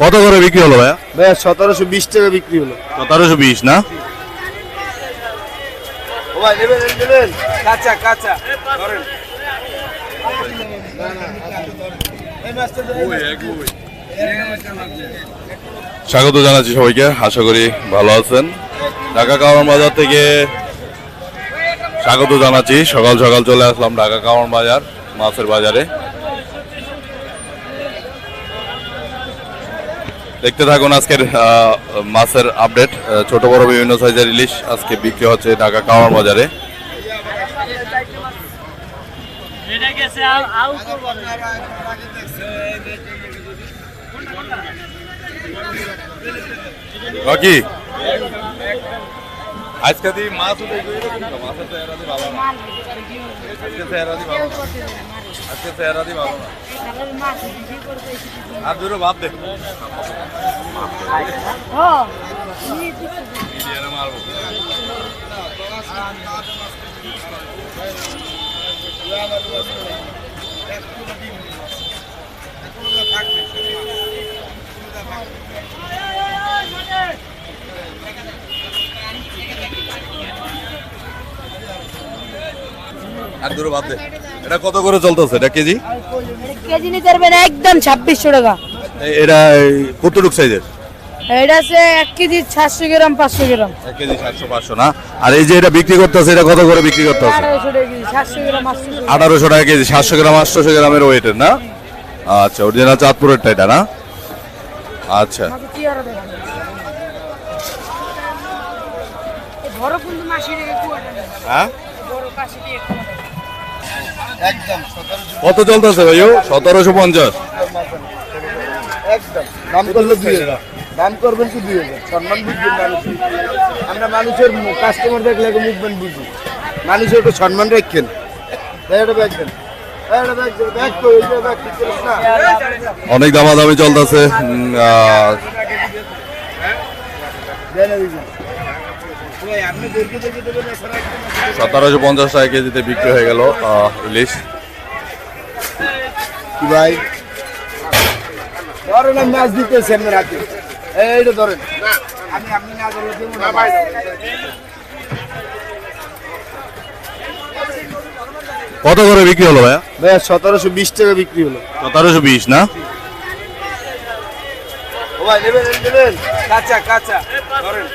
কত করে বিক্রি হলো ভাইয়া? ভাইয়া সতেরোশো বিশ টাকা বিক্রি হলো। সতেরোশো বিশ না? ও ভাই নেবেন নেবেন। কাঁচা কাঁচা। ধরেন। স্বাগত জানাচ্ছি সবাইকে আশা করি ভালো আছেন। ঢাকা কাওয়ান বাজার থেকে স্বাগত জানাচ্ছি। সকাল সকাল চলে আসলাম ঢাকা কাওয়ান বাজার মাছের বাজারে। দেখতে থাকুন আজকের মাছের আপডেট। ছোট বড় বিভিন্ন সাইজের ইলিশ আজকে বিক্রি হচ্ছে ঢাকা কাওয়ান বাজারে। বাকি? আজকে মাছ উঠে মাছের চেহারা দি ভালো চেহারা দি ভালো আজকে চেহারা দি ভালো না। আর দুটো ভাব দে। ইন্ডিয়ানে মারবো। আর দুটো ভাব দে। এটা কত করে চলতেছে? এটা কেজি? কেজি নিতে পারবেন একদম ছাব্বিশশো টাকা। এটা কতটুক সাইজের? এটা আছে এক কেজি সাতশো গ্রাম পাঁচশো গ্রাম। এক কেজি সাতশো পাঁচশো না? আর এই যে এটা বিক্রি করতেছে এটা কত করে বিক্রি করতেছে? আঠারোশো টাকা কেজি সাতশো গ্রাম আটশোশো গ্রামের ওয়েটের না? আচ্ছা অরিজিনাল চাঁদপুরেরটা এটা না? আচ্ছা। হ্যাঁ? কত চলতেছে ভাইও সতেরোশো পঞ্চাশ। একদম দাম করলে দুই হাজার। দাম করবেন কি দুই হাজার। সম্মান বুঝবেন মানুষ আমরা মানুষের কাস্টমার দেখলে আগে মুভমেন্ট বুঝি। মানুষের একটু সম্মান রাখেন। অনেক দামাদামি চলতেছে। সতেরোশো পঞ্চাশ টাকা কেজিতে বিক্রি হয়ে গেল ইলিশ। কি ভাই? ধরেন আমি মাছ দিতেছি আপনার হাতে। এইটা ধরেন। আমি আপনি না ধরলে দেবো না ভাই। কত করে বিক্রি হলো ভাইয়া? ভাইয়া সতেরোশো বিশ টাকা বিক্রি হলো। সতেরোশো বিশ না? ও ভাই নেবেন নেবেন। কাঁচা কাঁচা। ধরেন।